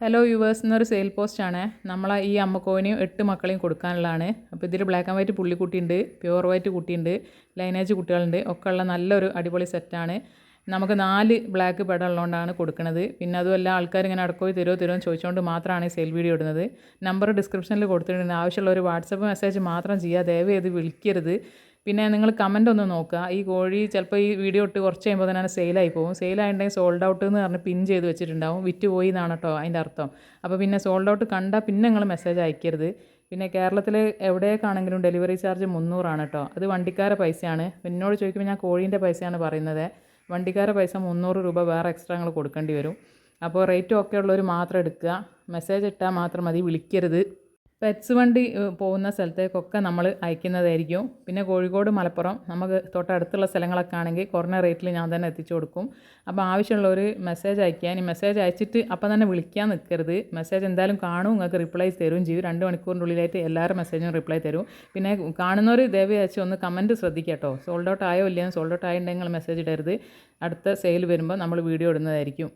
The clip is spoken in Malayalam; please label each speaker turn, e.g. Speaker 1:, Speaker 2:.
Speaker 1: ഹലോ യുവേഴ്സ് എന്നൊരു സെയിൽ പോസ്റ്റാണ് നമ്മൾ ഈ അമ്മക്കോവിനെയും എട്ട് മക്കളെയും കൊടുക്കാനുള്ളതാണ്. അപ്പോൾ ഇതിൽ ബ്ലാക്ക് ആൻഡ് വൈറ്റ് പുള്ളിക്കുട്ടിയുണ്ട് പ്യുവർ വൈറ്റ് കുട്ടിയുണ്ട് ലൈനേജ് കുട്ടികളുണ്ട്. ഒക്കെ ഉള്ള നല്ലൊരു അടിപൊളി സെറ്റാണ് നമുക്ക് നാല് ബ്ലാക്ക് ബെഡ് ഉള്ളതുകൊണ്ടാണ് കൊടുക്കുന്നത് പിന്നെ അതുമല്ല ആൾക്കാർ ഇങ്ങനെ അടക്കോയി തരുമോ തരുമോ എന്ന് ചോദിച്ചുകൊണ്ട് മാത്രമാണ് ഈ സെയിൽ വീഡിയോ ഇടുന്നത്. നമ്പർ ഡിസ്ക്രിപ്ഷനിൽ കൊടുത്തിട്ടുണ്ട്. ആവശ്യമുള്ള ഒരു വാട്സപ്പ് മെസ്സേജ് മാത്രം ചെയ്യുക ദയവ് ചെയ്ത് വിളിക്കരുത്. പിന്നെ നിങ്ങൾ കമന്റ് ഒന്ന് നോക്കുക. ഈ കോഴി ചിലപ്പോൾ ഈ വീഡിയോ ഇട്ട് കുറച്ച് കഴിയുമ്പോൾ തന്നെ സെയിലായി പോകും. സെയിലായിട്ടുണ്ടെങ്കിൽ സോൾഡ് ഔട്ട് എന്ന് പറഞ്ഞ് പിൻ ചെയ്ത് വെച്ചിട്ടുണ്ടാവും. വിറ്റ് പോയി എന്നാണ് കേട്ടോ അതിന്റെ അർത്ഥം. അപ്പോൾ പിന്നെ സോൾഡ് ഔട്ട് കണ്ടാൽ പിന്നെ നിങ്ങൾ മെസ്സേജ് അയക്കരുത്. പിന്നെ കേരളത്തിൽ എവിടേക്കാണെങ്കിലും ഡെലിവറി ചാർജ് മുന്നൂറാണ് കേട്ടോ അത് വണ്ടിക്കാരെ പൈസയാണ്. എന്നോട് ചോദിക്കുമ്പോൾ ഞാൻ കോഴീന്റെ പൈസയാണ് പറയുന്നത്. വണ്ടിക്കാരെ പൈസ മുന്നൂറ് രൂപ വേറെ എക്സ്ട്രാ നിങ്ങൾ കൊടുക്കേണ്ടി വരും. അപ്പോൾ റേറ്റ് ഒക്കെ ഉള്ളവർ മാത്രം എടുക്കുക. മെസ്സേജ് ഇട്ടാൽ മാത്രം മതി. വിളിക്കരുത്. പെറ്റ്സ് വണ്ടി പോകുന്ന സ്ഥലത്തേക്കൊക്കെ നമ്മൾ അയക്കുന്നതായിരിക്കും. പിന്നെ കോഴിക്കോട് മലപ്പുറം നമുക്ക് തൊട്ടടുത്തുള്ള സ്ഥലങ്ങളൊക്കെ ആണെങ്കിൽ കുറഞ്ഞ റേറ്റിൽ ഞാൻ തന്നെ എത്തിച്ചു കൊടുക്കും. അപ്പോൾ ആവശ്യമുള്ളവർ മെസ്സേജ് അയക്കാൻ ഈ മെസ്സേജ് അയച്ചിട്ട് അപ്പം തന്നെ വിളിക്കാൻ നിൽക്കരുത്. മെസ്സേജ് എന്തായാലും കാണും നിങ്ങൾക്ക് റിപ്ലൈ തരും ചെയ്യും. രണ്ട് മണിക്കൂറിന്റെ ഉള്ളിലായിട്ട് എല്ലാവരും മെസ്സേജും റിപ്ലൈ തരും. പിന്നെ കാണുന്നവർ ദയവ് അയച്ച് ഒന്ന് കമന്റ് ശ്രദ്ധിക്കട്ടോ കേട്ടോ. സോൾഡ് ഔട്ട് ആയോ ഇല്ലയോ സോൾഡ് ഔട്ട് ആയിട്ടുണ്ടെങ്കിൽ മെസ്സേജ് ഇടരുത്. അടുത്ത സെയിൽ വരുമ്പോൾ നമ്മൾ വീഡിയോ ഇടുന്നതായിരിക്കും.